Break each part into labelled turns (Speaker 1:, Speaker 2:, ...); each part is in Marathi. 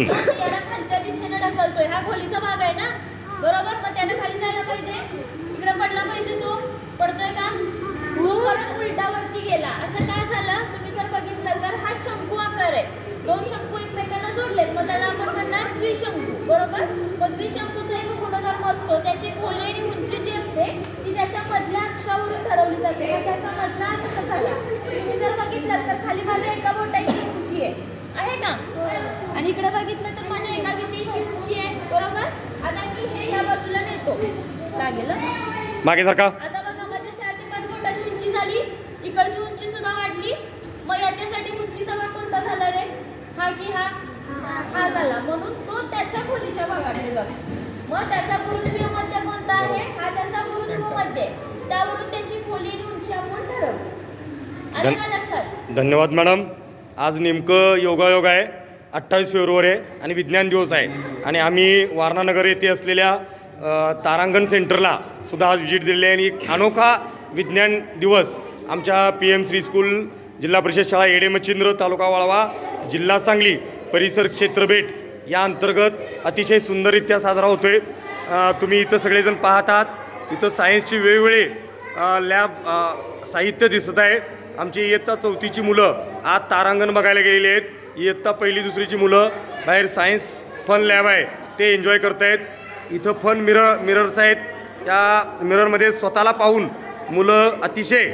Speaker 1: याला खालच्या दिशेने ढकलतोय. हा खोलीचा भाग आहे ना? बरोबर? मग त्याने खाली जायला पाहिजे. इकडे पडला पाहिजे तो. पडतोय का? तो परत उलटावरती गेला. असं काय झालं? तुम्ही जर बघितलं तर हा शंकू आकार आहे. दोन शंकू एकमेकांना जोडलेत. मग त्याला आपण म्हणणार द्विशंकू. बरोबर? मग द्विशंकूचा एक गुणधर्म असतो. त्याची खोली आणि उंची जी असते ती त्याच्या मधल्या अक्षावरून ठरवली जाते. त्याचा मधला अक्ष झाला. तुम्ही जर बघितलं तर खाली माझ्या एका बोटाची उंची आहे. आहे का? आणि इकडे बघितलं तर माझ्या एका इतकी उंची आहे बरोबर? आता मी हे या बाजूला नेतो. लागेल?
Speaker 2: मागे सारखा
Speaker 1: आता बघा माझ्या चार ते पाच बोटाची उंची झाली. इकडची उंची सुद्धा वाढली. मग याच्यासाठी उंचीचा भाग कोणता झाला रे? हा की हा? हा झाला. म्हणून तो त्याच्या खोलीच्या भागाकडे जातो. मग त्याचा गुरुत्वीय मध्य कोणता आहे? हा त्याचा गुरुत्व मध्य. त्यावरून त्याची खोली आणि उंची आपण ठरवू. आलं का लक्षात?
Speaker 2: धन्यवाद मॅडम. आज नेमकं योगायोग आहे अठ्ठावीस फेब्रुवारी आहे आणि विज्ञान दिवस आहे. आणि आम्ही वारणानगर येथे असलेल्या तारांगण सेंटरला सुद्धा आज व्हिजिट दिलेली आहे. आणि एक अनोखा विज्ञान दिवस आमच्या पी एम श्री स्कूल जिल्हा परिषद शाळा येडे मच्छिंद्र तालुका वाळवा जिल्हा सांगली परिसर क्षेत्र भेट या अंतर्गत अतिशय सुंदररित्या साजरा होतो आहे तुम्ही इथं सगळेजण पाहतात. इथं सायन्सची वेगवेगळे लॅब साहित्य दिसत आहे. आमची इयत्ता चौथीची मुलं आज तारांगण बघायला गेलेली आहेत. इयत्ता पहिली दुसरीची मुलं बाहेर सायन्स फन लॅब आहे ते एन्जॉय करत आहेत इथं फन मिरर मिरर्स आहेत. त्या मिररमध्ये स्वतःला पाहून मुलं अतिशय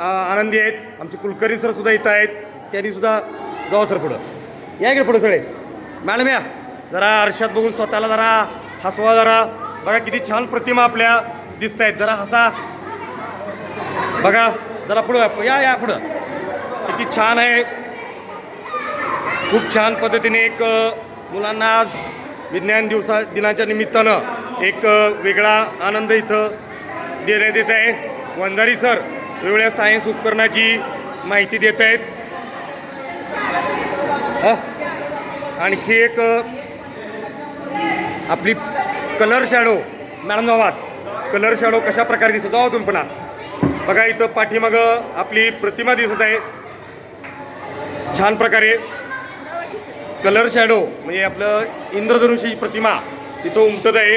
Speaker 2: आनंदी आहेत. आमचे कुलकर्णी सरसुद्धा इथं आहेत. त्यांनीसुद्धा जाऊ सर पुढं. या इकडे पुढं सगळे. मॅडम या. जरा आरशात बघून स्वतःला जरा हसवा जरा. बघा किती छान प्रतिमा आपल्या दिसत आहेत जरा हसा. बघा. जरा पुढं या या पुढं. किती छान आहे. खूप छान पद्धतीने एक मुलांना आज विज्ञान दिवसा दिनाच्या निमित्तानं एक वेगळा आनंद इथं देण्यात येत आहे. वंजारी सर वेगवेगळ्या सायन्स उपकरणाची माहिती देत आहेत. आणखी एक आपली कलर शॅडो मॅडम नावात कलर शॅडो कशा प्रकारे दिसतो? जाऊ तुम्ही पुन्हा बघा इथं पाठीमागं आपली प्रतिमा दिसत आहे. छान प्रकारे कलर शॅडो म्हणजे आपलं इंद्रधनुषी प्रतिमा तिथं उमटत आहे.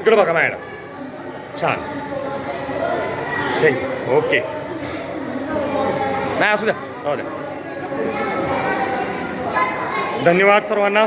Speaker 2: इकडं बघा मॅडम. छान. थँक्यू ओके नाही असू द्या. राहू द्या. धन्यवाद सर्वांना.